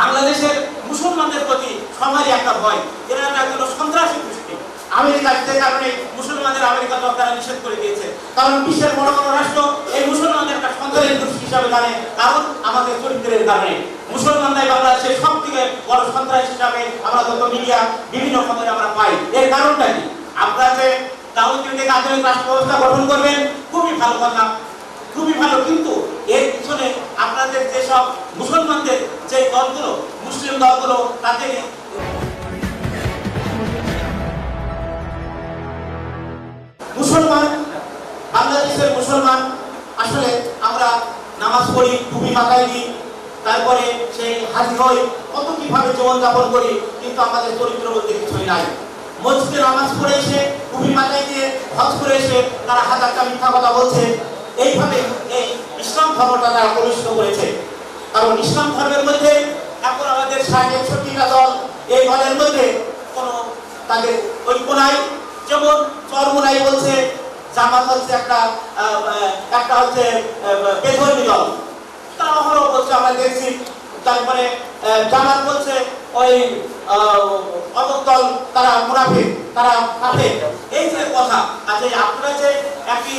বাংলাদেশের মুসলমানদের প্রতি সবারই একটা ভয়। এরা একজন সন্ত্রাসী গোষ্ঠী। আমেরিকা যে কারণে মুসলমানদের আমেরিকা তারা নিষেধ করে দিয়েছে। কারণ বিশ্বের বড় বড় রাষ্ট্র এই মুসলমানদের একটা সন্ত্রাসী গোষ্ঠী হিসাবে জানে, কারণ আমাদের চরিত্রের কারণে। মুসলমানরাই বাংলাদেশের সব থেকে বড় সন্ত্রাস হিসাবে আমরা যত মিডিয়া, বিভিন্ন খবরে আমরা পাই। এর কারণটা কি? আপনারা যে তাহলে থেকে আধুনিক রাষ্ট্র ব্যবস্থা গঠন করবেন, খুবই ভালো কথা। খুবই ভালো, কিন্তু এর পিছনে যেসব মুসলমানদের যে দলগুলো, মুসলিম দলগুলো তাদের মুসলমান, বাংলাদেশের মুসলমান, আসলে আমরা নামাজ পড়ি, টুপি মাথায় দিই তারপরে সেই হাজি হই, কত কীভাবে জীবনযাপন করি, কিন্তু আমাদের চরিত্র বলতে কিছুই নাই। মসজিদে নামাজ পড়ে এসে, টুপি মাথায় দিয়ে হজ করে এসে, তারা হাজারটা মিথ্যা কথা বলছে। এইভাবে এই ইসলাম ধর্মটা তারা কলুষিত করেছে। কারণ ইসলাম ধর্মের মধ্যে এখন আমাদের ষাট একষট্টিটা দল, এই দলের মধ্যে কোনো তাদের ঐক্য নাই। যেমন চরমুনাই বলছে, জামাত হচ্ছে একটা একটা হচ্ছে বেধর্মী দল। তারা হলো বলছে, আমরা দেখছি, তারপরে জামাত বলছে, ওই অমুক দল তারা মুনাফিক, তারা কাফে এই যে কথা এই আপনারা যে একটি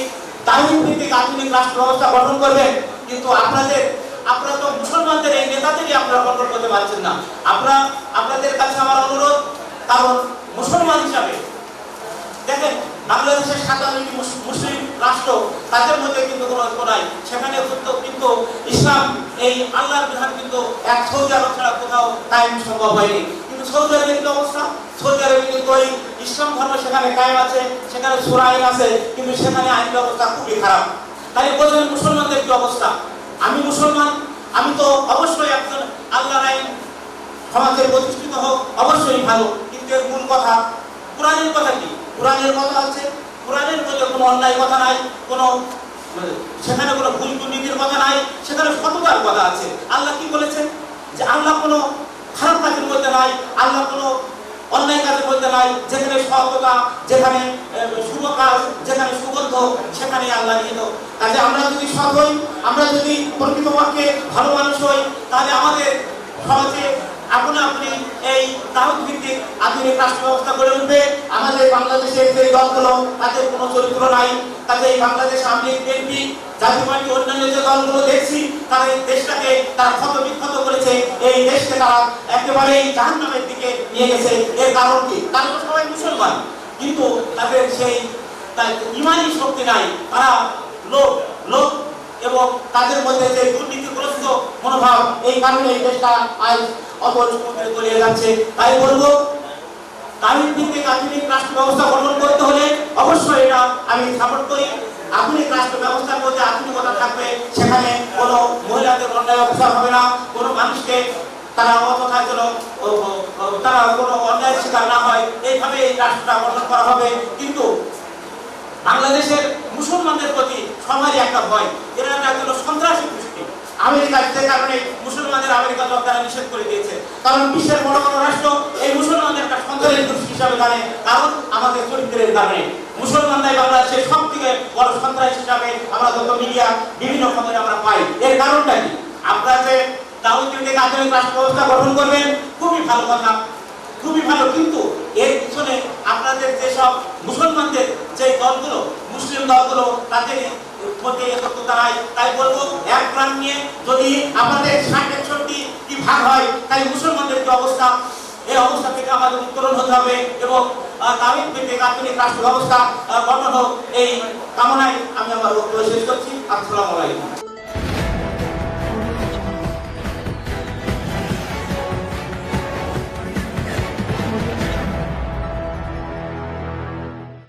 তাহিম ভিত্তিক আধুনিক রাষ্ট্র ব্যবস্থা গঠন করবেন কিন্তু আপনাদের, আপনারা তো মুসলমানদের এই নেতাদেরই আপনারা গঠন করতে পারছেন না। আপনারা, আপনাদের কাছে আমার অনুরোধ, কারণ মুসলমান হিসাবে, দেখেন, বাংলাদেশের সাতান্নটি মুসলিম রাষ্ট্র, তাদের মধ্যে কিন্তু কোনো ঐক্য নাই। সেখানে কিন্তু ইসলাম, এই আল্লাহর বিধান কিন্তু এক সৌদি আরব ছাড়া কোথাও কায়েম সম্ভব হয়নি। কিন্তু সৌদি আরবের কি অবস্থা। সৌদি আরবে কিন্তু ওই ইসলাম ধর্ম সেখানে কায়েম আছে সেখানে সুরা আইন আছে কিন্তু সেখানে আইন ব্যবস্থা খুবই খারাপ। তাই বলছেন মুসলমানদের কি অবস্থা? আমি মুসলমান আমি তো অবশ্যই একজন আল্লাহর আইন সমাজে প্রতিষ্ঠিত হোক অবশ্যই ভালো। কিন্তু এর মূল কথা কোরআনের কথা কি? কোরআনের কথা হচ্ছে কোরআনের মধ্যে কোনো অন্যায় কথা নাই কোনো মানে, সেখানে কোনো ভুল দুর্নীতির কথা নাই সেখানে সততার কথা আছে। আল্লাহ কি বলেছেন? যে আল্লাহ কোনো খারাপ কাজের মধ্যে নাই আল্লাহ কোনো অন্যায় কাজের মধ্যে নাই, যেখানে সততা যেখানে শুভ কাজ, যেখানে সুগন্ধ সেখানে আল্লাহ নিহিত। কাজে আমরা যদি সৎ হই, আমরা যদি প্রকৃতপক্ষে ভালো মানুষ হই, তাহলে আমাদের সমাজে আপনি আপনি এই তাহুদ ভিত্তিক আধুনিক রাষ্ট্র ব্যবস্থা গড়ে উঠবে। আমাদের বাংলাদেশের যে দলগুলো, তাদের কোনো চরিত্র নাই। তাদের এই বাংলাদেশ আমি বিএনপি জাতীয় পার্টি অন্যান্য যে দলগুলো দেখছি, তারা দেশটাকে তারা ক্ষত বিক্ষত করেছে এই দেশকে তারা একেবারেই জাহান্নামের দিকে নিয়ে গেছে। এর কারণ কি? তারা তো সবাই মুসলমান। কিন্তু তাদের সেই ইমানি শক্তি নাই। তারা লোক লোক এবং তাদের মধ্যে যে দুর্নীতিগ্রস্ত মনোভাব, এই কারণে এই দেশটা আজ অপরিষ্কার তলিয়ে যাচ্ছে। তাই বলব, তামিল ভিত্তিক আধুনিক রাষ্ট্র ব্যবস্থা গঠন করতে হলে অবশ্যই এটা আমি সাপোর্ট করি। আধুনিক রাষ্ট্র ব্যবস্থার মধ্যে আধুনিকতা থাকবে। সেখানে কোনো মহিলাদের অন্যায় অবস্থা হবে না। কোনো মানুষকে তারা অতথায় যেন তারা কোনো অন্যায়ের শিকার না হয় এইভাবে এই রাষ্ট্রটা গঠন করা হবে। কিন্তু বাংলাদেশের মুসলমানদের প্রতি সবারই একটা ভয়, এরা একজন সন্ত্রাসী গোষ্ঠী। আমেরিকা যে কারণে মুসলমানদের আমেরিকা দল নিষেধ করে দিয়েছে। কারণ বিশ্বের বড় বড় রাষ্ট্র এই মুসলমানদের একটা সন্ত্রাসী গোষ্ঠী হিসাবে জানে, কারণ আমাদের চরিত্রের কারণে। মুসলমানরাই বাংলাদেশের সব থেকে বড় সন্ত্রাস হিসাবে আমরা যত মিডিয়া বিভিন্ন খবরে আমরা পাই। এর কারণটা কি? আপনারা যে তাহলে থেকে আধুনিক রাষ্ট্র ব্যবস্থা গঠন করবেন। খুবই ভালো কথা, খুবই ভালো। কিন্তু এর পিছনে আপনাদের যেসব মুসলমানদের যে দলগুলো, মুসলিম দলগুলো, তাদের মধ্যে একত্রতা নাই তাই বলব, এক প্রাণ নিয়ে যদি আমাদের ষাট একষট্টি কি ভাগ হয় তাই মুসলমানদের কি অবস্থা, এই অবস্থা থেকে আমাদের উত্তরণ হতে হবে এবং তামিল ভিত্তিক আধুনিক রাষ্ট্র ব্যবস্থা গঠন হোক, এই কামনায় আমি আমার বক্তব্য শেষ করছি। আসসালামু আলাইকুম।